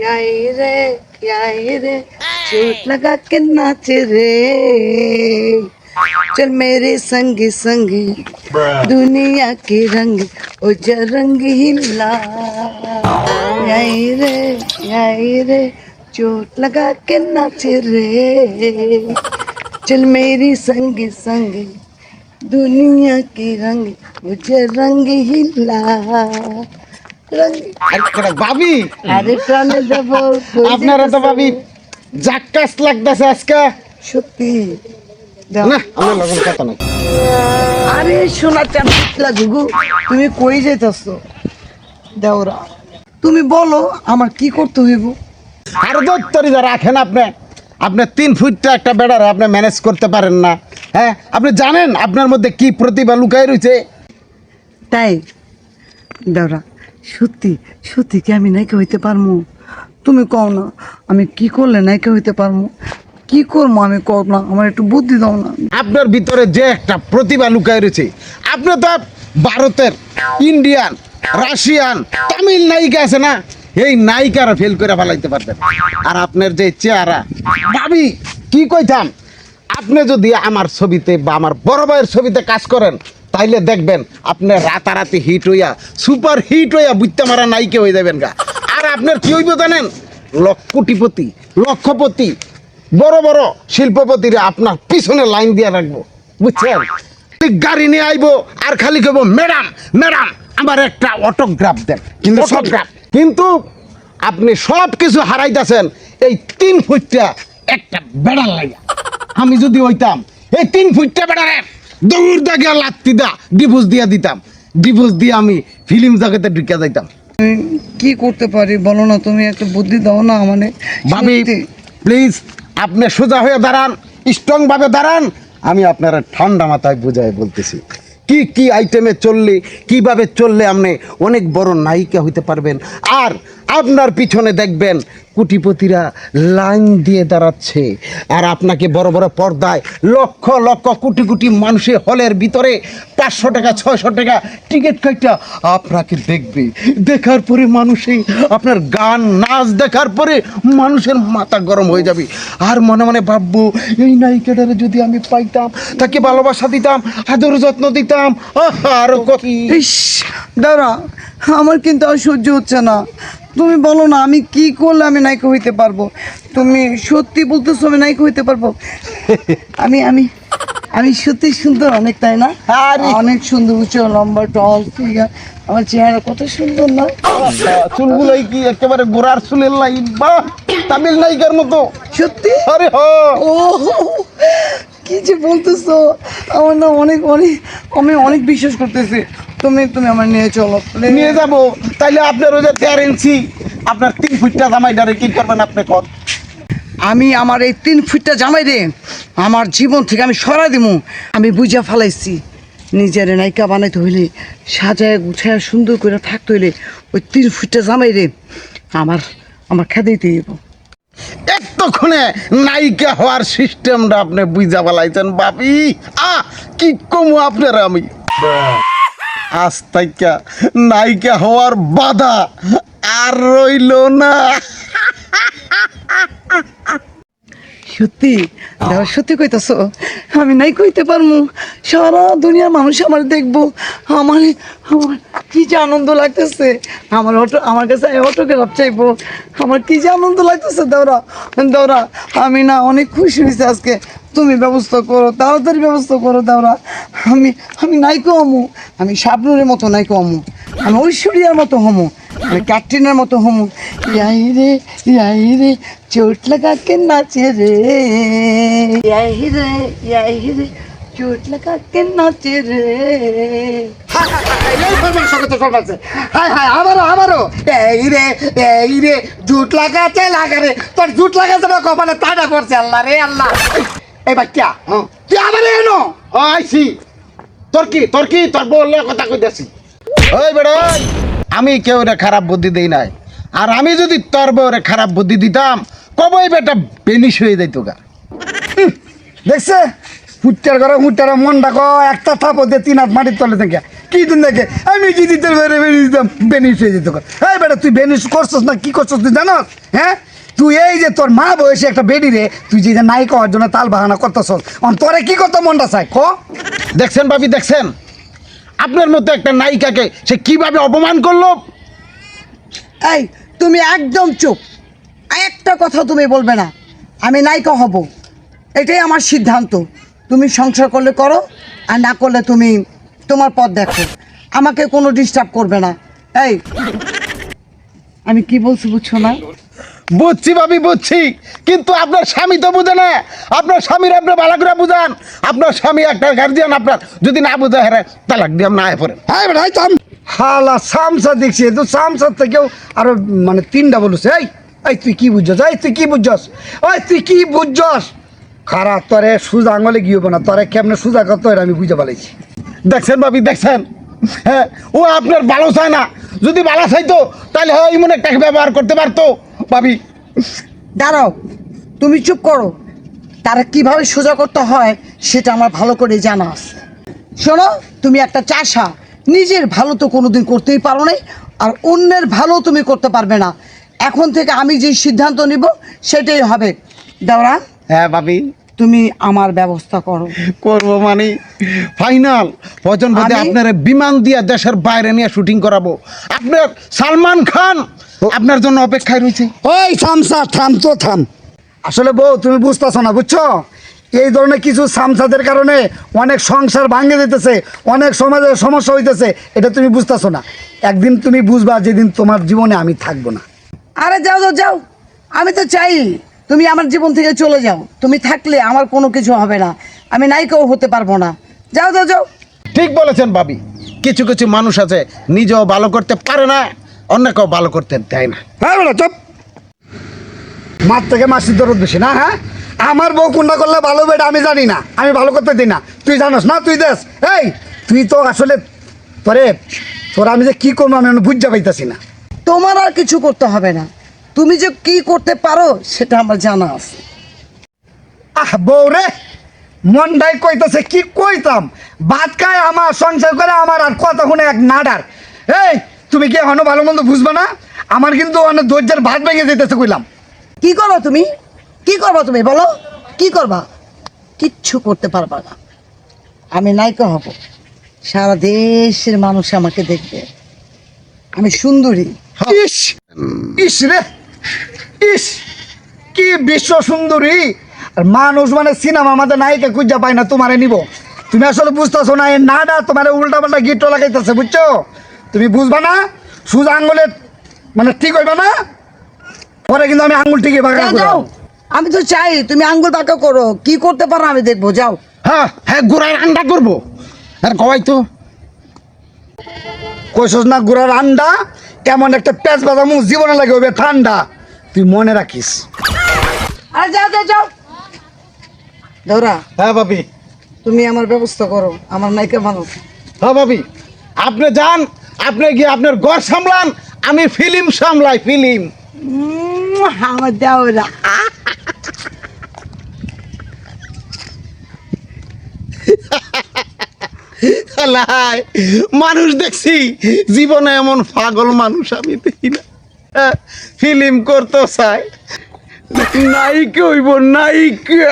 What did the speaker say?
यही रे रे? चोट लगा के नाच रे। चल मेरे संग संग दुनिया के रंग ओ रंग हिला। यही रे यही रे चोट लगा के नाच रे। चल मेरी संग संग दुनिया के रंग मुझे रंग हिला। ভাবি। আপনারা তো ভাবি জাক্কাস লাগতেছে আজকে। সত্যি। না আমার লগন কথা নাই। আরে শোনা চাপলা গুগু তুমি কই যাইতাছ? দেওরা তুমি বলো আমার কি করতে হইব? আর দত্তরি যা রাখেন আপনি। আপনি তিন ফুটটা একটা বেড়ারে আপনি ম্যানেজ করতে পারেন না। হ্যাঁ আপনি জানেন আপনার মধ্যে কি প্রতিভা লুকাই রয়েছে? তাই? দেওরা সত্যি সত্যি কি আমি নায়িকা হইতে পারব তুমি কও না, আমি কি করলে নায়িকা হইতে পারব কি করব আমি কও না, আমার একটু বুদ্ধি দাও না। আপনার ভিতরে যে একটা প্রতিভা লুকায় রয়েছে, আপনি তো ভারতের, ইন্ডিয়ান, রাশিয়ান, তামিল নায়িকা আছে না? এই নায়িকারা ফেল করে ফেলাইতে পারতেন আর আপনার যে চেহারা, ভাবি, কি কইতাম? আপনি যদি আমার ছবিতে বা আমার বড় ভাইয়ের ছবিতে কাজ করেন তাইলে দেখবেন আপনি রাতারাতি হিট হইয়া সুপার হিট হইয়া বুঝতে মারা নায়িকা হয়ে যাবেন গা। আর আপনার কি হইব জানেন? লক্ষটিপতি লক্ষপতি বড় বড় শিল্পপতিরা আপনার পিছনে লাইন দিয়ে রাখব। বুঝছেন? ঠিক গাড়ি নিয়ে আইবো আর খালি কইব ম্যাডাম ম্যাডাম আমার একটা অটোগ্রাফ দেন। কিন্তু অটোগ্রাফ কিন্তু আপনি সব কিছু হারাইতেছেন এই তিন ফুটটা একটা বেড়ার লাগা আমি যদি হইতাম এই তিন ফুটটা বেড়ারে দৌড় দাগে লাত্তি দা ডিভোর্স দিয়া দিতাম। ডিভোর্স দিয়ে আমি ফিল্ম জগতে ঢুকে যাইতাম। কি করতে পারি বলো না তুমি একটা বুদ্ধি দাও না মানে ভাবি প্লিজ আপনি সোজা হয়ে দাঁড়ান স্ট্রং ভাবে দাঁড়ান আমি আপনারা ঠান্ডা মাথায় বুঝাই বলতেছি। কি কি আইটেমে চললে কীভাবে চললে আপনি অনেক বড় নায়িকা হইতে পারবেন? আর আপনার পিছনে দেখবেন কোটিপতিরা লাইন দিয়ে দাঁড়াচ্ছে। আর আপনাকে বড় বড় পর্দায় লক্ষ লক্ষ কোটি কোটি মানুষের হলের ভিতরে পাঁচশো টাকা, ছয়শো টাকা টিকিট কাইটা আপনাকে দেখবে। দেখার পরে মানুষে আপনার গান, নাচ দেখার পরে মানুষের মাথা গরম হয়ে যাবে। আর মনে মনে ভাববো, এই নায়িকাটারে যদি আমি পাইতাম, তাকে ভালোবাসা দিতাম, আদর যত্ন দিতাম আরও দাঁড়া, আমার কিন্তু আর সহ্য হচ্ছে না। তুমি বলো না আমি কি করলে আমি নায়িকা হইতে পারব? তুমি সত্যি বলতেছো আমি নায়িকা হইতে পারব? আমি আমি আমি সত্যি সুন্দর অনেক তাই না? আরে। অনেক সুন্দর উঁচু লম্বা টল ফিগার আমার চেহারা কত সুন্দর না? চুলগুলোই কি একেবারে গোড়ার চুলের লাইন বা তামিল নায়িকার মতো। সত্যি? আরে হ। ও কি যে বলতেছো। আমার না অনেক অনেক আমি অনেক বিশ্বাস করতেছি। তুমি তুমি আমার নিয়ে চলো নিয়ে যাব। তাইলে আপনার ওই যে তেরো ইঞ্চি আপনার তিন ফুটটা জামাই জামাইডারে কি করবেন আপনি কর। আমি আমার এই তিন ফুটটা জামাই রে আমার জীবন থেকে আমি সরাই দিমু। আমি বুঝা ফেলাইছি নিজের নায়িকা বানাইতে হইলে সাজায় গুছায় সুন্দর করে থাকতে হইলে ওই তিন ফুটটা জামাই রে আমার আমার খেতেইতে দিব। এতক্ষণে নায়িকা হওয়ার সিস্টেমটা আপনি বুঝা ফেলাইছেন বাপি। আ কি কমু আপনার আমি? আজ তাইকা নায়িকা হওয়ার বাধা আর রইল না। সত্যি? দেখো সত্যি কইতাছো? আমি নাই কইতে পারমু। সারা দুনিয়ার মানুষ আমার দেখব। আমার আমার কি যে আনন্দ লাগতেছে? আমার অটো, আমার কাছে অটোগ্রাফ চাইব। আমার কি যে আনন্দ লাগতেছে দৌড়া দৌড়া আমি না অনেক খুশি হয়েছি আজকে। তুমি ব্যবস্থা করো, তাড়াতাড়ি ব্যবস্থা করো, দাওরা। আমি আমি নাইকো হমু। আমি শাবনুরের মতো নাইকো হমু। আমি ঐশ্বরিয়ার মতো হমু। আমি ক্যাটরিনার মতো হমু। ইয়াই রে ইয়াই রে, চোট লাগাকে নাচে রে? ইয়াই রে ইয়াই রে, চোট লাগাকে নাচে রে? এই ফরমাল সঙ্গে তো আছে। হায় হায় আমারও আমারও এই রে এই রে জুট লাগা চাই লাগা রে তোর জুট লাগা যাবে কপালে তাটা করছে আল্লাহ রে আল্লাহ। এই বাচ্চা তুই হ্যাঁ। আবার এনো আইসি তোর কি তোর কি? তোর বললে কথা কইতেছি। ওই বেড় আমি কেউ রে খারাপ বুদ্ধি দেই নাই। আর আমি যদি তোর বউরে খারাপ বুদ্ধি দিতাম কবই বেটা বেনিশ হয়ে যাইতো গা। দেখছে? ফুটটার ঘরে ফুটটার মন ডাকো একটা থাপো দিয়ে তিন হাত মাটির তলে থেকে। কি দিন দেখে? আমি যদি তোর বেড়ে দিতাম বেনিস হয়ে যেত। এই বেটা তুই বেনিস করছস না? কি করছস তুই জানস? হ্যাঁ? তুই এই যে তোর মা বয়সে একটা বেডি রে তুই যে নায়িকা হওয়ার জন্য তাল বাহানা করতেছস অন তোরে কি করতে মনটা চাই ক? দেখছেন ভাবি দেখছেন? আপনার মতো একটা নায়িকাকে সে কীভাবে অপমান করল? এই তুমি একদম চুপ। একটা কথা তুমি বলবে না আমি নায়িকা হব। এটাই আমার সিদ্ধান্ত। তুমি সংসার করলে করো আর না করলে তুমি তোমার পথ দেখো। আমাকে কোনো ডিস্টার্ব করবে না। এই আমি কি বলছি বুঝছ না? বুঝছি ভাবি বুঝছি। কিন্তু আপনার স্বামী তো বুঝে না। আপনার স্বামীর আপনি ভালো করে বুঝান। আপনার স্বামী একটা গার্জিয়ান আপনার। যদি না বুঝে হেরে তালাক দিয়ে না পড়েন। হ্যাঁ এই থাম। হালা সামসা দেখছি তো সামসার থেকেও আরও মানে তিনটা বলছে। এই এই তুই কি বুঝছস? এই তুই কি বুঝছস? ওই তুই কি বুঝছস? খারাপ তরে সুজা আঙলে গিয়ে না তোরে কেমনে সুজা কত এটা আমি বুঝে পালাইছি। দেখছেন বাবি দেখছেন? হ্যাঁ ও আপনার ভালো চায় না। যদি ভালো চাইতো তাহলে হয় এমন একটা ব্যবহার করতে পারতো বাবি দাঁড়াও তুমি চুপ করো। তারা কীভাবে সোজা করতে হয় সেটা আমার ভালো করে জানা আছে। শোনো তুমি একটা চাষা। নিজের ভালো তো কোনোদিন করতেই পারো নাই আর অন্যের ভালো তুমি করতে পারবে না। এখন থেকে আমি যে সিদ্ধান্ত নিব সেটাই হবে। দাওরা? হ্যাঁ ভাবি। তুমি আমার ব্যবস্থা করো। করব মানে? ফাইনাল পজন পদে আমি- আপনার বিমান দিয়ে দেশের বাইরে নিয়ে শুটিং করাবো। আপনার সালমান খান আপনার জন্য অপেক্ষায় রয়েছে। ওই সামসা থাম তো থাম। আসলে বউ তুমি বুঝতেছো না বুঝছ? এই ধরনের কিছু সামসাদের কারণে অনেক সংসার ভাঙে যেতেছে অনেক সমাজের সমস্যা হইতেছে এটা তুমি বুঝতেছো না। একদিন তুমি বুঝবা যেদিন তোমার জীবনে আমি থাকব না। আরে যাও যাও যাও। আমি তো চাই। তুমি আমার জীবন থেকে চলে যাও। তুমি থাকলে আমার কোনো কিছু হবে না। আমি নায়িকাও হতে পারব না। যাও যাও যাও। ঠিক বলেছেন ভাবি। কিছু কিছু মানুষ আছে নিজেও ভালো করতে পারে না অন্যকেও ভালো করতে দেয় না। হ্যাঁ চপ। মার থেকে মাসির দরদ বেশি না হ্যাঁ? আমার বউ কোনটা করলে ভালো বেটা আমি জানি না। আমি ভালো করতে দিই না। তুই জানোস না তুই দেশ। এই তুই তো আসলে তোরে তোরা আমি যে কি করব আমি বুঝতে পাইতাছি না। তোমার আর কিছু করতে হবে না। তুমি যে কি করতে পারো সেটা আমার জানা আছে। আহ বউ রে মনটাই কইতাছে কি কইতাম? ভাত খায় আমার সংসার করে আমার আর কথা শুনে এক নাডার। এই তুমি কি এখনও ভালো মন্দ বুঝবে না? আমার কিন্তু অনেক ধৈর্যের ভাত ভেঙে যেতেছে কইলাম। কি করো তুমি? কি করবা তুমি বলো? কি করবা? কিচ্ছু করতে পারবা না। আমি নায়িকা হব। সারা দেশের মানুষ আমাকে দেখবে। আমি সুন্দরী। ইস ইস রে। ইস কি বিশ্ব সুন্দরী। আর মানুষ মানে সিনেমা আমাদের নায়িকা খুঁজা পায় না তোমারে নিব। তুমি আসলে বুঝতেছো না এ নাডা তোমার উল্টা পাল্টা গিট লাগাইতেছে বুঝছ? তুমি বুঝবা না সুজা আঙ্গুলে মানে ঠিক হইবা না পরে কিন্তু আমি আঙ্গুল ঠিকই বাগা যাও আমি তো চাই তুমি আঙ্গুল পাকা করো কি করতে পারো আমি দেখব যাও। হ্যাঁ হ্যাঁ গোড়ার আন্ডা করব। আর কবাই তো। কইসস না গুড়ার আন্ডা কেমন একটা পেঁচ বাজামু জীবনে লাগে হবে ঠান্ডা। তুই মনে রাখিস। আরে যাও যাও যাও। দৌড়া হ্যাঁ ভাবি। তুমি আমার ব্যবস্থা করো আমার নায়িকা বানো হ্যাঁ ভাবি। আপনি যান আপনি গিয়ে আপনার ঘর সামলান আমি ফিল্ম সামলাই ফিল্ম। আমার দেওরা মানুষ দেখছি জীবনে এমন পাগল মানুষ আমি দেখি না। ফিল্ম করতো চাই নায়িকা হইব নায়িকা